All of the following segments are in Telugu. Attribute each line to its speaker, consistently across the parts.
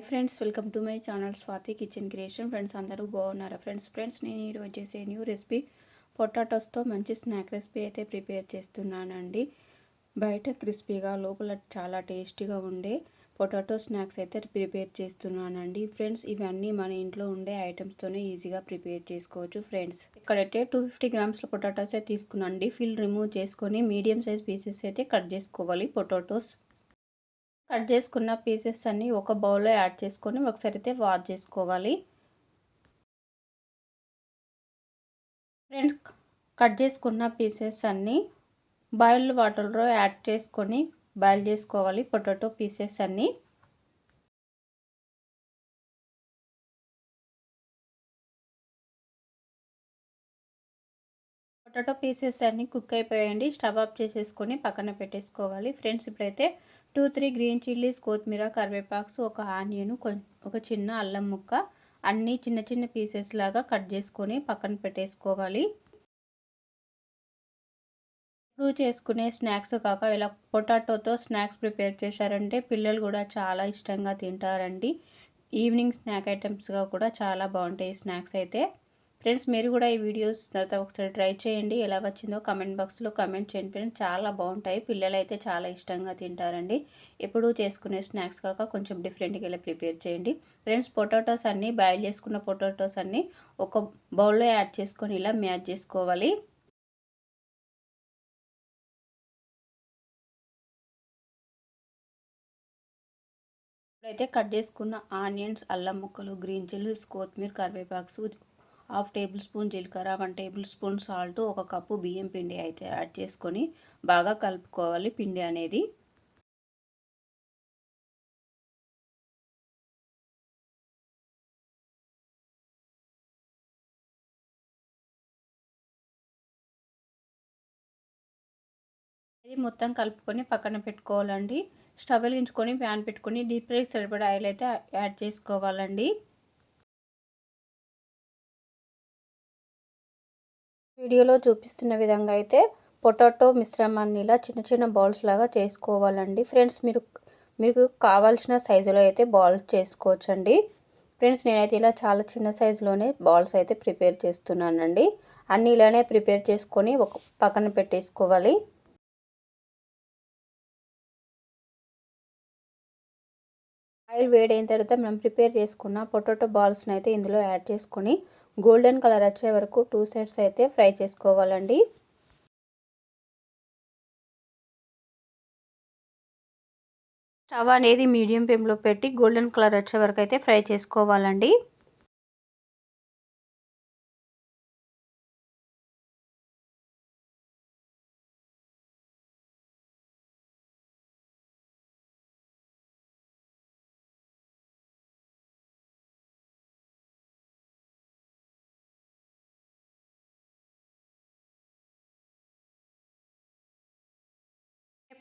Speaker 1: Hi friends welcome to my channel Swathi kitchen creation. Friends అందరూ బాగున్నారా ఫ్రెండ్స్? ఫ్రెండ్స్ నేను ఈరోజు చేసే న్యూ రెసిపీ పొటాటోస్తో మంచి స్నాక్ రెసిపీ అయితే ప్రిపేర్ చేస్తున్నానండి. బయట క్రిస్పీగా లోపల చాలా టేస్టీగా ఉండే పొటాటో స్నాక్స్ అయితే ప్రిపేర్ చేస్తున్నానండి. ఫ్రెండ్స్ ఇవన్నీ మన ఇంట్లో ఉండే ఐటమ్స్తోనే ఈజీగా ప్రిపేర్ చేసుకోవచ్చు ఫ్రెండ్స్. ఇక్కడైతే టూ ఫిఫ్టీ గ్రామ్స్ల పొటాటోస్ అయితే తీసుకున్నాండి ఫిల్ రిమూవ్ చేసుకొని మీడియం సైజ్ పీసెస్ అయితే కట్ చేసుకోవాలి పొటాటోస్. కట్ చేసుకున్న పీసెస్ అన్నీ ఒక బౌల్లో యాడ్ చేసుకొని ఒకసారి అయితే వాష్ చేసుకోవాలి. ఫ్రెండ్స్ కట్ చేసుకున్న పీసెస్ అన్నీ బాయిల్డ్ వాటర్లో యాడ్ చేసుకొని బాయిల్ చేసుకోవాలి పొటాటో పీసెస్ అన్నీ. పొటాటో పీసెస్ అన్నీ కుక్ అయిపోయాయండి. స్టవ్ ఆఫ్ చేసేసుకొని పక్కన పెట్టేసుకోవాలి. ఫ్రెండ్స్ ఇప్పుడైతే టూ త్రీ గ్రీన్ చిల్లీస్ కొత్తిమీర కరివేపాక్స్ ఒక ఆనియన్ ఒక చిన్న అల్లం ముక్క అన్నీ చిన్న చిన్న పీసెస్ లాగా కట్ చేసుకొని పక్కన పెట్టేసుకోవాలి. ఇప్పుడు చేసుకునే స్నాక్స్ కాక ఇలా పొటాటోతో స్నాక్స్ ప్రిపేర్ చేశారంటే పిల్లలు కూడా చాలా ఇష్టంగా తింటారండి. ఈవినింగ్ స్నాక్ ఐటమ్స్గా కూడా చాలా బాగుంటాయి స్నాక్స్ అయితే. ఫ్రెండ్స్ మీరు కూడా ఈ వీడియోస్ తర్వాత ఒకసారి ట్రై చేయండి. ఎలా వచ్చిందో కమెంట్ బాక్స్లో కమెంట్ చేయండి ఫ్రెండ్స్. చాలా బాగుంటాయి. పిల్లలు అయితే చాలా ఇష్టంగా తింటారండి. ఎప్పుడు చేసుకునే స్నాక్స్ కాక కొంచెం డిఫరెంట్గా ఇలా ప్రిపేర్ చేయండి. ఫ్రెండ్స్ పొటాటోస్ అన్నీ బాయిల్ చేసుకున్న పొటాటోస్ అన్నీ ఒక బౌల్లో యాడ్ చేసుకొని ఇలా మ్యాచ్ చేసుకోవాలి. అయితే కట్ చేసుకున్న ఆనియన్స్ అల్లం ముక్కలు గ్రీన్ చిల్లీస్ కొత్తిమీర కరివేపాక్స్ హాఫ్ టేబుల్ స్పూన్ జీలకర్ర వన్ టేబుల్ స్పూన్ సాల్ట్ ఒక కప్పు బియ్యం పిండి అయితే యాడ్ చేసుకొని బాగా కలుపుకోవాలి పిండి అనేది. ఇది మొత్తం కలుపుకొని పక్కన పెట్టుకోవాలండి. స్టవ్ వెలిగించుకొని ప్యాన్ పెట్టుకొని డీప్ ఫ్రై సరిపడా ఆయిల్ అయితే యాడ్ చేసుకోవాలండి. వీడియోలో చూపిస్తున్న విధంగా అయితే పొటాటో మిశ్రమాన్ని ఇలా చిన్న చిన్న బాల్స్ లాగా చేసుకోవాలండి. ఫ్రెండ్స్ మీరు మీకు కావాల్సిన సైజులో అయితే బాల్స్ చేసుకోవచ్చండి. ఫ్రెండ్స్ నేనైతే ఇలా చాలా చిన్న సైజులోనే బాల్స్ అయితే ప్రిపేర్ చేస్తున్నానండి. అన్నీ ఇలానే ప్రిపేర్ చేసుకొని ఒక పక్కన పెట్టేసుకోవాలి. ఆయిల్ వేడైన తర్వాత మనం ప్రిపేర్ చేసుకున్న పొటాటో బాల్స్ని అయితే ఇందులో యాడ్ చేసుకొని గోల్డెన్ కలర్ వచ్చే వరకు టూ సైడ్స్ అయితే ఫ్రై చేసుకోవాలండి. స్టవ్ అనేది మీడియం ఫ్లేమ్లో పెట్టి గోల్డెన్ కలర్ వచ్చే వరకు అయితే ఫ్రై చేసుకోవాలండి.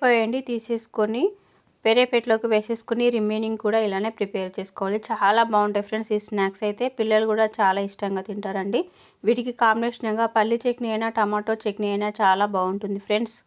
Speaker 1: అయిపోయండి తీసేసుకొని వేరే వేసేసుకుని రిమైనింగ్ కూడా ఇలానే ప్రిపేర్ చేసుకోవాలి. చాలా బాగుంటాయి ఫ్రెండ్స్ ఈ స్నాక్స్ అయితే. పిల్లలు కూడా చాలా ఇష్టంగా తింటారండి. వీటికి కాంబినేషన్గా పల్లి చట్నీ అయినా టమాటో చట్నీ అయినా చాలా బాగుంటుంది ఫ్రెండ్స్.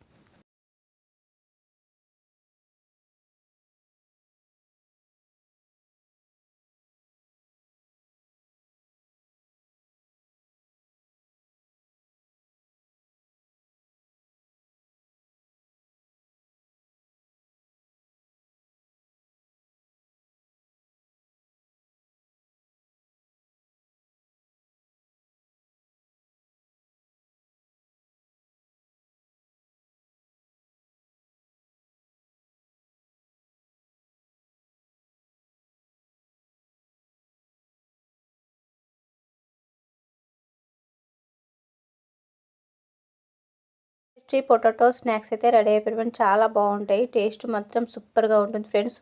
Speaker 1: టేస్టీ పొటాటో స్నాక్స్ అయితే రెడీ అయిపోయిన చాలా బాగుంటాయి. టేస్ట్ మాత్రం సూపర్గా ఉంటుంది ఫ్రెండ్స్.